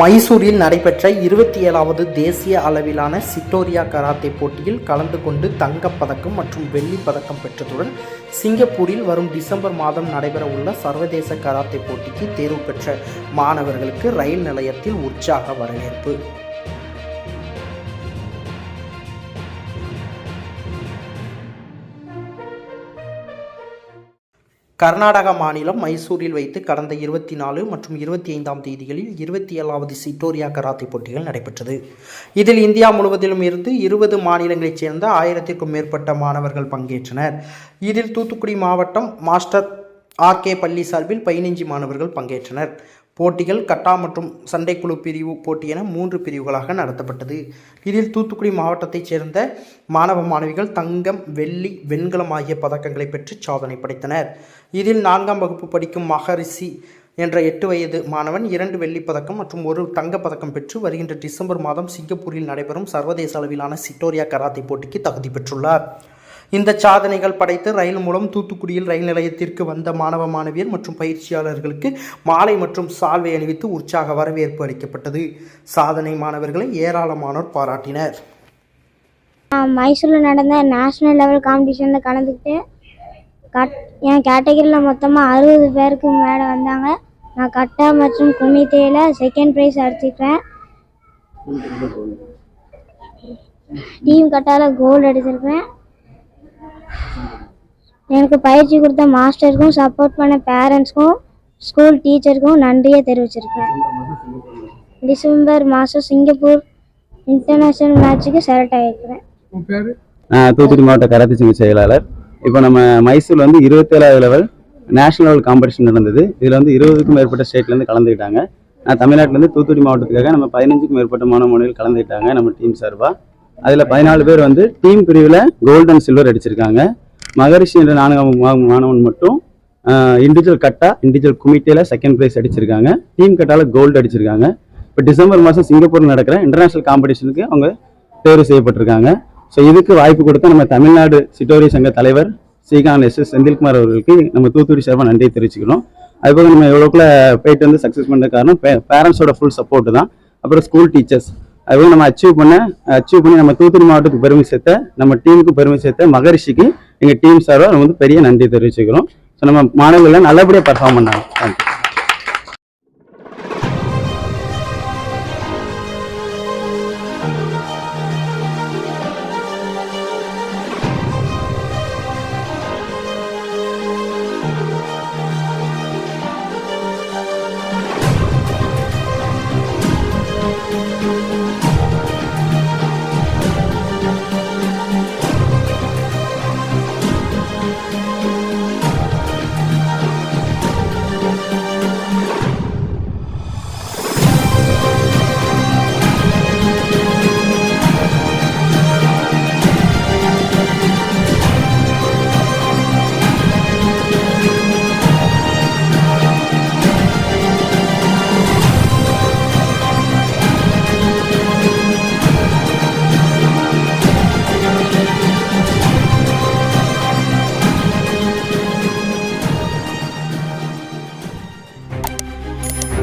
மைசூரில் நடைபெற்ற இருபத்தி ஏழாவது தேசிய அளவிலான சிட்டோரியா கராத்தே போட்டியில் கலந்து கொண்டு தங்கப் பதக்கம் மற்றும் வெள்ளி பதக்கம் பெற்றதுடன் சிங்கப்பூரில் வரும் டிசம்பர் மாதம் நடைபெறவுள்ள சர்வதேச கராத்தே போட்டிக்கு தேர்வு பெற்ற மாணவர்களுக்கு ரயில் நிலையத்தில் உற்சாக வரவேற்பு. கர்நாடக மாநிலம் மைசூரில் வைத்து கடந்த இருபத்தி நாலு மற்றும் இருபத்தி ஐந்தாம் தேதிகளில் இருபத்தி ஏழாவது சிட்டோரியா கராத்தே போட்டிகள் நடைபெற்றது. இதில் இந்தியா முழுவதிலும் இருந்து இருபது மாநிலங்களைச் சேர்ந்த ஆயிரத்திற்கும் மேற்பட்ட மாணவர்கள் பங்கேற்றனர். இதில் தூத்துக்குடி மாவட்டம் மாஸ்டர் ஆர்கே பள்ளி சார்பில் பதினைஞ்சு மாணவர்கள் பங்கேற்றனர். போட்டிகள் கட்டா மற்றும் சண்டைக்குழு பிரிவு போட்டி என மூன்று பிரிவுகளாக நடத்தப்பட்டது. இதில் தூத்துக்குடி மாவட்டத்தைச் சேர்ந்த மாணவ மாணவிகள் தங்கம் வெள்ளி வெண்கலம் ஆகிய பதக்கங்களை பெற்று சாதனை படைத்தனர். இதில் நான்காம் வகுப்பு படிக்கும் மகரிஷி என்ற எட்டு வயது மாணவன் இரண்டு வெள்ளிப் பதக்கம் மற்றும் ஒரு தங்கப் பதக்கம் பெற்று வருகின்ற டிசம்பர் மாதம் சிங்கப்பூரில் நடைபெறும் சர்வதேச அளவிலான சிட்டோரியா கராத்தே போட்டிக்கு தகுதி பெற்றுள்ளார். இந்த சாதனைகள் படைத்து ரயில் மூலம் தூத்துக்குடியில் ரயில் நிலையத்திற்கு வந்த மாணவ மாணவியர் மற்றும் பயிற்சியாளர்களுக்கு மாலை மற்றும் சால்வை அணிவித்து உற்சாக வரவேற்பு அளிக்கப்பட்டது. சாதனை மாணவர்களை ஏராளமானோர் பாராட்டினர். நான் மைசூரில் நடந்த நேஷ்னல் லெவல் காம்படிஷனில் கலந்துக்கிட்டு கட் என் கேட்டகரியில் மொத்தமாக அறுபது பேருக்கு மேலே வந்தாங்க. நான் கட்டா மற்றும் குமித்தையில் செகண்ட் ப்ரைஸ் அடிச்சிருக்கேன். டீம் கட்டாவில் கோல்டு அடிச்சிருக்கேன். எனக்கு பயிற்சி கொடுத்த மாஸ்டருக்கும் சப்போர்ட் பண்ண பேரண்ட்ஸ்க்கும் ஸ்கூல் டீச்சருக்கும் நன்றியை தெரிவிச்சிருக்கேன். டிசம்பர் மாதம் சிங்கப்பூர் இன்டர்நேஷ்னல் மேட்ச்சுக்கு செலக்ட் ஆகிருக்கிறேன் தூத்துக்குடி மாவட்ட கராத்தே சங்க செயலாளர். இப்போ நம்ம மைசூர் வந்து இருபத்தேழாவது லெவல் நேஷனல் லெவல் காம்படிஷன் நடந்தது. இதில் வந்து இருபதுக்கும் மேற்பட்ட ஸ்டேட்லேருந்து கலந்துக்கிட்டாங்க. நான் தமிழ்நாட்டிலேருந்து தூத்துக்குடி மாவட்டத்துக்காக நம்ம பதினஞ்சுக்கும் மேற்பட்ட மாணவ மாணவிகள் கலந்துக்கிட்டாங்க நம்ம டீம் சார்பாக அதில் பதினாலு பேர் வந்து டீம் பிரிவில் கோல்டு அண்ட் சில்வர் அடிச்சிருக்காங்க. மகரிஷி என்ற நானக மாணவன் மட்டும் இண்டிவிஜுவல் கட்டா இண்டிவிஜுவல் குமிட்டியில் செகண்ட் ப்ரைஸ் அடிச்சிருக்காங்க. டீம் கட்டால கோல்டு அடிச்சிருக்காங்க. இப்போ டிசம்பர் மாதம் சிங்கப்பூர் நடக்கிற இன்டர்நேஷனல் காம்படிஷனுக்கு அவங்க தேர்வு செய்யப்பட்டிருக்காங்க. ஸோ இதுக்கு வாய்ப்பு கொடுத்த நம்ம தமிழ்நாடு சிட்டோரி சங்க தலைவர் ஸ்ரீகாந்த் எஸ் எஸ் செந்தில்குமார் அவர்களுக்கு நம்ம தூத்துக்குடி சார்பாக நன்றி தெரிவிச்சுக்கிறோம். அதுபோக நம்ம எவ்வளோக்குள்ள போயிட்டு வந்து சக்ஸஸ் பண்ண காரணம் பேரண்ட்ஸோட ஃபுல் சப்போர்ட்டு தான். அப்புறம் ஸ்கூல் டீச்சர்ஸ் அதுவும் நம்ம அச்சீவ் பண்ண அச்சீவ் பண்ணி நம்ம தூத்துக்குடி மாவட்டத்துக்கு பெருமை சேர்த்த நம்ம டீமுக்கு பெருமை சேர்த்த மகரிஷிக்கு எங்கள் டீம் சார்பாக நம்ம வந்து பெரிய நன்றி தெரிவிச்சுக்கிறோம். ஸோ நம்ம மாணவர்கள்லாம் நல்லபடியாக பர்ஃபார்ம் பண்ணாங்க. தேங்க்யூ